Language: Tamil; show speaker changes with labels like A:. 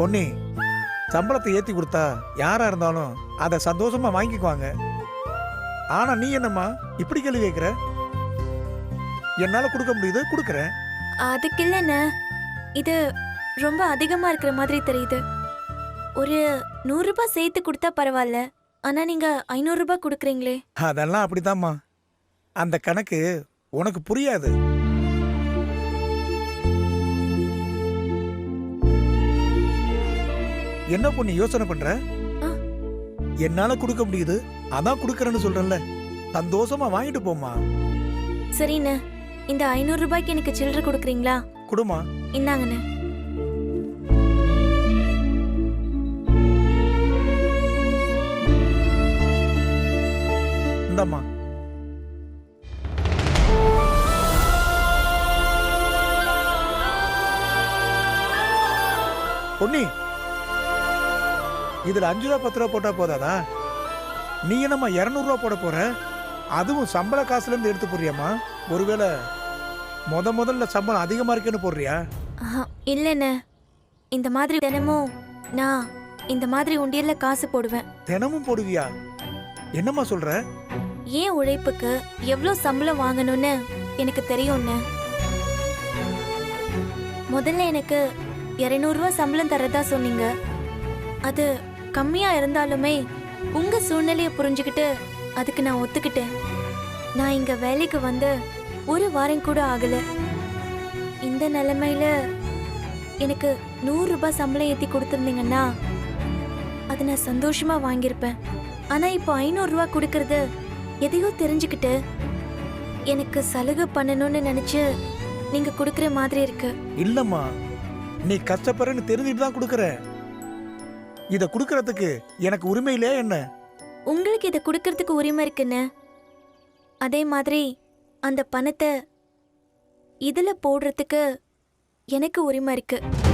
A: பொன்னி சம்பளத்தை ஏத்தி கொடுத்தா யாரா இருந்தாலும் அதை சந்தோஷமா வாங்கிக்குவாங்க. ஆனா நீ என்னம்மா இப்படி கேள்வி கேட்குற? என்னால கொடுக்க முடியுது கொடுக்குறேன்.
B: அதுக்கு இல்லைண்ணே இது ரொம்ப அதிகமா இருக்கிற மாதிரி தெரியுது. ஒரு நூறு ரூபாய் சேர்த்து கொடுத்தா பரவாயில்ல ஆனா நீங்க ஐநூறு ரூபாய் கொடுக்குறீங்களே.
A: அதெல்லாம் அப்படிதாம்மா அந்த கணக்கு உனக்கு புரியாது. என்ன பொண்ணு யோசனை பண்ற. என்னால கொடுக்க முடியுது? அதான் கொடுக்கறேன்னு சொல்றேன்ல. சந்தோஷமா வாங்கிட்டு போம்மா.
B: சரிண்ணே. இந்த ஐநூறு ரூபாய்க்கு எனக்கு சில்லறை கொடுக்குறீங்களா?
A: குடுமா
B: இந்தாங்கண்ணே.
A: இந்தம்மா. பொன்னி. இதுல அஞ்சு ரூபா பத்து ரூபா போட்டா போதாதா? நீ என்னம்மா இரநூறுவா போட போற? அதுவும் சம்பள காசுல இருந்து எடுத்து போடுறியாம்மா ஒருவேளை முத முதல்ல சம்பளம் அதிகமா இருக்குன்னு போடுறியா?
B: இல்லைண்ணே. இந்த மாதிரி தினமும் நான் இந்த மாதிரி உண்டியல்ல காசு போடுவேன்.
A: தினமும் போடுவியா? என்னம்மா சொல்ற?
B: ஏன் உழைப்புக்கு எவ்வளோ சம்பளம் வாங்கணும்னு எனக்கு தெரியும்ண்ணே. முதல்ல எனக்கு இரநூறுவா சம்பளம் தரதா சொன்னீங்க. அது கம்மியா இருந்தாலுமே உங்க சூழ்நிலையை புரிஞ்சுக்கிட்டு அதுக்கு நான் ஒத்துக்கிட்டேன். நான் இங்க வேலைக்கு வந்து ஒரு வாரம் கூட ஆகல. இந்த நிலைமையில எனக்கு நூறு ரூபாய் சம்பளம் ஏத்தி கொடுத்துருந்தீங்கன்னா அதை நான் சந்தோஷமா வாங்கியிருப்பேன். ஆனா இப்போ ஐநூறு ரூபாய் கொடுக்கறது எதையோ தெரிஞ்சுக்கிட்டு எனக்கு சலுகை பண்ணணும்னு நினைச்சு நீங்க கொடுக்கற மாதிரி இருக்கு.
A: இல்லம்மா நீ கஷ்டப்படுறன்னு தெரிஞ்சுட்டு தான் கொடுக்குற. இத குடுக்கறதுக்கு எனக்கு உரிமை இல்லையா என்ன?
B: உங்களுக்கு இதை கொடுக்கறதுக்கு உரிமை இருக்குன்னு? அதே மாதிரி அந்த பணத்தை இதுல போடுறதுக்கு எனக்கு உரிமை இருக்குது